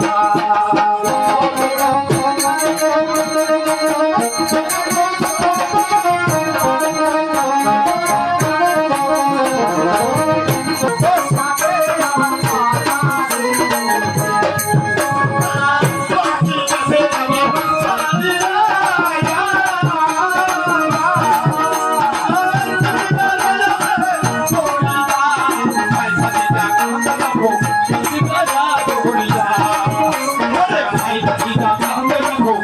Bye. ভাই ভাতিজা আমরা রাখো